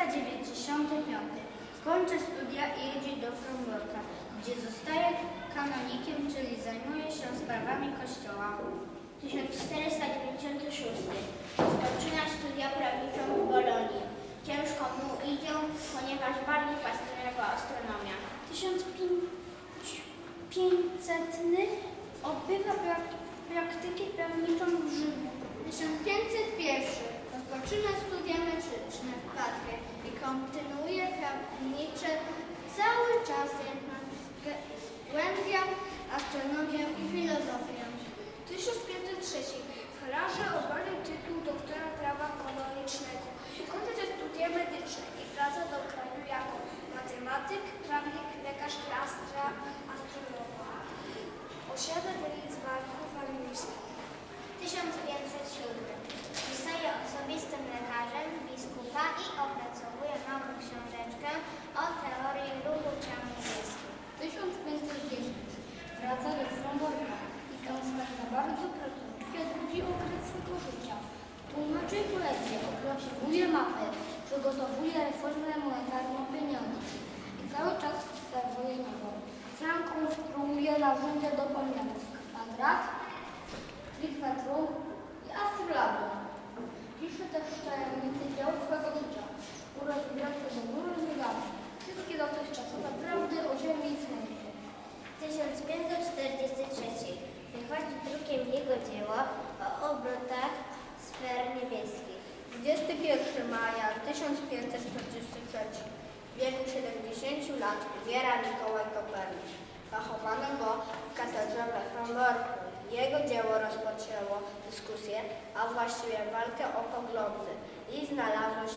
495. Kończy studia i jedzie do Fromborka, gdzie zostaje kanonikiem, czyli zajmuje się sprawami kościoła. 1496. Rozpoczyna studia prawnicze w Bolonii. Ciężko mu idzie, ponieważ bardziej fascynuje go astronomia. 1500 odbywa prak- praktykę prawniczą w Rzymie. 1501. Rozpoczyna studia metryczne w Patrie i kontynuuje prawnicze cały czas jednak zgłębia astronomię i filozofię. 1503. W Hararze tytuł doktora prawa kanonicznego. Kończy te studia medyczne i wraca do kraju jako matematyk, prawnik, lekarz i astra, astronom. Osiada wiele zwarków angielskich. 1507. opracowuje mapę, przygotowuje reformę monetarną pieniędzy i cały czas obserwuje niebo. Sam konstruuje narzędzia do pamiątek, 21 maja 1543. W wieku 70 lat umiera Mikołaj Kopernik. Zachowano go w katedrze we Fromborku. Jego dzieło rozpoczęło dyskusję, a właściwie walkę o poglądy i znalazło się